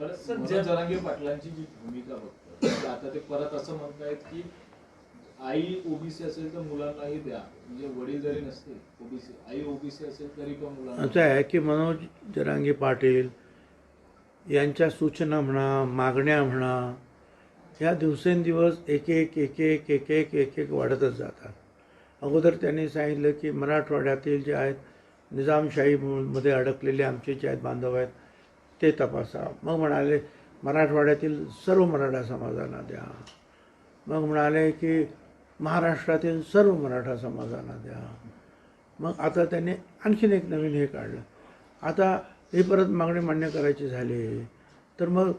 जरांगे पाटलांची जी भूमिका बघतो आता ते परत असं म्हणतायत की आई ओबीसी असेल तर मुलांनाही द्या. म्हणजे वडील जरी नसतील ओबीसी आई ओबीसी असेल तरी पण मुलांना असं आहे की मनोज जरांगे पाटील यांच्या सूचना म्हणा मागण्या म्हणा ह्या दिवसेंदिवस एक एक एक एक एक एक एक एक वाढतच जातात. अगोदर त्यांनी सांगितलं की मराठवाड्यातील जे आहेत निजामशाहीमध्ये अडकलेले आमचे जे आहेत बांधव आहेत ते तपासा. मग म्हणाले मराठवाड्यातील सर्व मराठा समाजांना द्या. मग म्हणाले की महाराष्ट्रातील सर्व मराठा समाजांना द्या. मग आता त्यांनी आणखीन एक नवीन हे काढलं. आता ही परत मागणी मान्य करायची झाली. तर मग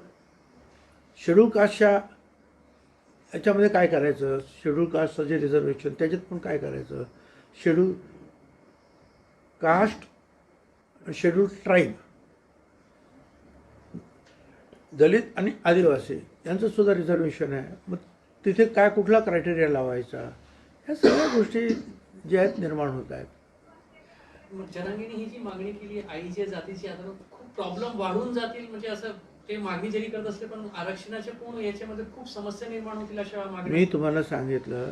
शेड्यूल कास्टच्या याच्यामध्ये काय करायचं? शेड्यूल कास्टचं जे रिझर्वेशन त्याच्यात पण काय करायचं? Schedule caste schedule tribe Dalit आणि आदिवासी यांचं सुद्धा रिझर्वेशन आहे. मग तिथे काय कुठला क्रायटेरिया लावायचा? ह्या सगळ्या गोष्टी ज्या आहेत निर्माण होत आहेत. जनांगीने ही जी मागणी केली आईच्या जातीची आता खूप प्रॉब्लेम वाढून जातील म्हणजे असं ते मागणी जरी करत असले पण आरक्षणाच्या पूर्ण याच्यामध्ये खूप समस्या निर्माण होतील अशा मी मागणी तुम्हाला सांगितलं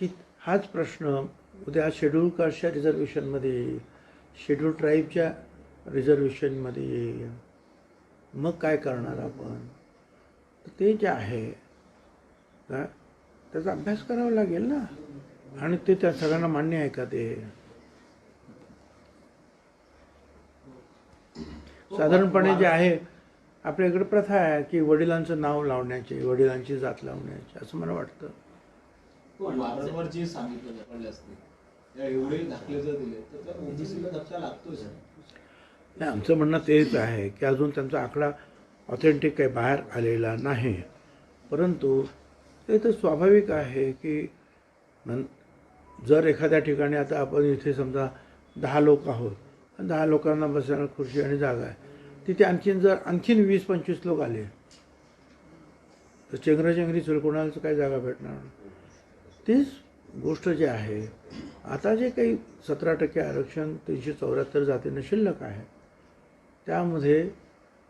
की हाच प्रश्न उद्या शेड्यूल कास्टच्या रिझर्वेशनमध्ये येईल. शेड्यूल ट्राईबच्या रिझर्वेशनमध्ये येईल. मग काय करणार आपण? तर ते जे आहे का त्याचा अभ्यास करावा लागेल ना. आणि ते त्या सगळ्यांना मान्य आहे का ते? साधारणपणे जे आहे आपल्या इकडे प्रथा आहे की वडिलांचं नाव लावण्याची वडिलांची जात लावण्याची असं मला वाटतं. वारंवार जे सांगितलं एवढे दाखले जर दिले तर लागतोच. नाही आमचं म्हणणं तेच आहे की अजून त्यांचा आकडा ऑथेंटिक काही बाहेर आलेला नाही. परंतु ते तर स्वाभाविक आहे की नं जर एखाद्या ठिकाणी आता आपण इथे समजा दहा लोक आहोत दहा लोकांना बसायला खुर्ची आणि जागा आहे तिथे आणखीन जर आणखीन वीस पंचवीस लोक आले तर चेंगराचेंगरी चेंगरी कोणालाच काय जागा भेटणार तीच गोष्ट जी आहे आता जे काही सतरा टक्के आरक्षण तीनशे चौऱ्याहत्तर जातींना शिल्लक आहे त्यामध्ये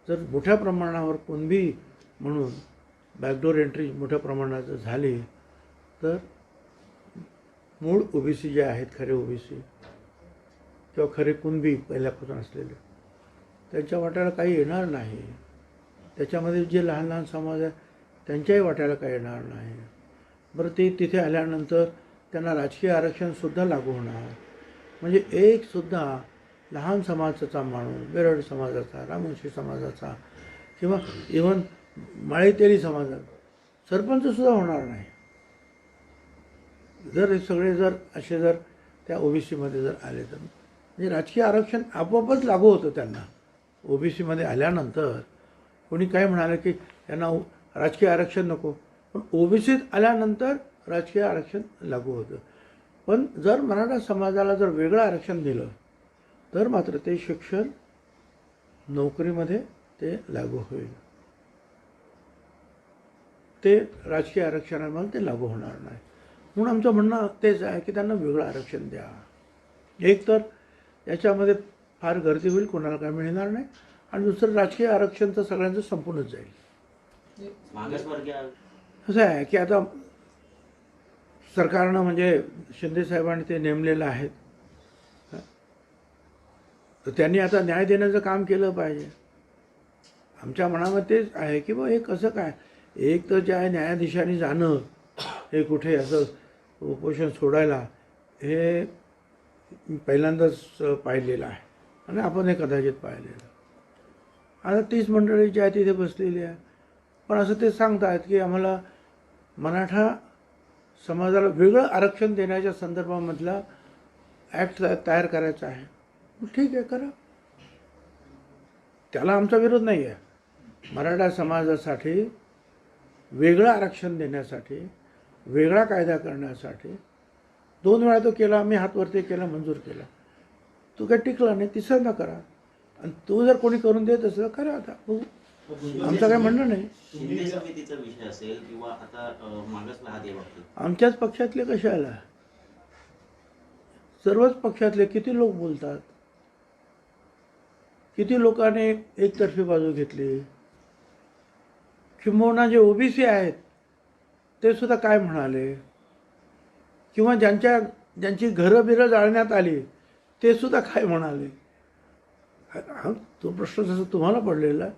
जर मोठ्या प्रमाणावर कुणबी म्हणून बॅकडोर एंट्री मोठ्या प्रमाणात जर झाली तर मूळ ओबीसी जे आहेत खरे ओबीसी किंवा खरे कुणबी पहिल्यापासून असलेले त्यांच्या वाट्याला काही येणार नाही. त्याच्यामध्ये जे लहान लहान समाज आहे त्यांच्याही वाट्याला काही येणार नाही. बरं ते तिथे आल्यानंतर त्यांना राजकीय आरक्षणसुद्धा लागू होणार. म्हणजे एकसुद्धा लहान समाजाचा माणूस बेरड समाजाचा रामवंशी समाजाचा किंवा इवन माळेतेरी समाजात सरपंचसुद्धा होणार नाही. जर हे सगळे जर असे जर त्या ओबीसीमध्ये जर आले तर म्हणजे राजकीय आरक्षण आपोआपच लागू होतं त्यांना. ओबीसीमध्ये आल्यानंतर कोणी काय म्हणालं की त्यांना राजकीय आरक्षण नको पण ओबीसीत आल्यानंतर राजकीय आरक्षण लागू होतं. पण जर मराठा समाजाला जर वेगळं आरक्षण दिलं तर मात्र ते शिक्षण नोकरीमध्ये ते लागू होईल. ते राजकीय आरक्षणामध्ये ते लागू होणार नाही. म्हणून आमचं म्हणणं तेच आहे की त्यांना वेगळं आरक्षण द्या. एक तर याच्यामध्ये फार गर्दी होईल कोणाला काय मिळणार नाही. आणि दुसरं राजकीय आरक्षण तर सगळ्यांचं संपूनच जाईल. असं आहे की आता सरकारनं म्हणजे शिंदे साहेबांनी ते नेमलेलं आहे तर त्यांनी आता न्याय देण्याचं काम केलं पाहिजे. आमच्या मनामध्ये तेच आहे की बा हे कसं काय? एक तर जे आहे न्यायाधीशांनी जाणं हे कुठे असं उपोषण सोडायला हे पहिल्यांदाच पाहिलेलं आहे. आणि आपण हे कदाचित पाहिलेलं. आता तीच मंडळी जी आहे तिथे बसलेली आहे. पण असं ते सांगतात की आम्हाला मराठा समाजाला वेगळं आरक्षण देण्याच्या संदर्भामधला ॲक्ट तयार करायचा आहे. ठीक आहे करा. त्याला आमचा विरोध नाही आहे मराठा समाजासाठी वेगळं आरक्षण देण्यासाठी वेगळा कायदा करण्यासाठी दोन वेळा तो केला मी हातवरती केला मंजूर केला. तो काही टिकला नाही तिसऱ्यांदा करा. आणि तो जर कोणी करून देत असेल करा आता. बघू. आमचं काय म्हणणं नाही. आमच्याच पक्षातले कशाला? सर्वच पक्षातले किती लोक बोलतात? किती लोकांनी एकतर्फी बाजू घेतली? किंबहुना जे ओबीसी आहेत ते सुद्धा काय म्हणाले? किंवा ज्यांच्या ज्यांची घरं बिरं जाळण्यात आली ते सुद्धा काय म्हणाले? हा तो प्रश्न जसा तुम्हाला पडलेला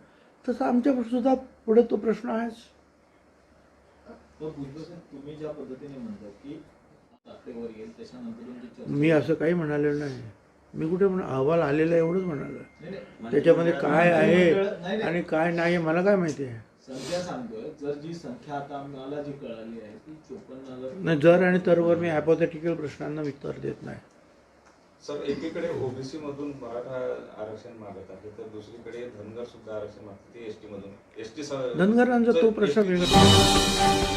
तसा आमच्या सुद्धा पुढे तो प्रश्न आहेच. मी असं काही म्हणालेलं नाही. मी कुठे म्हण अहवाल आलेला आहे एवढंच म्हणालं नाही. त्याच्यामध्ये काय आहे. आणि काय नाही मला काय माहिती आहे संख्या सांगतोय जर जी संख्या आता आम्हाला जी कळाली आहे ती चोपन्न हजार नाही जर आणि तरवर मी हायपोथेटिकल प्रश्नांना उत्तर देत नाही सर एकीकडे ओबीसी मधून मराठा आरक्षण मागत आहे तर दुसरीकडे धनगर सुद्धा आरक्षण मागते ते एसटी मधून एसटी धनगरांचा तो प्रश्न वेगळा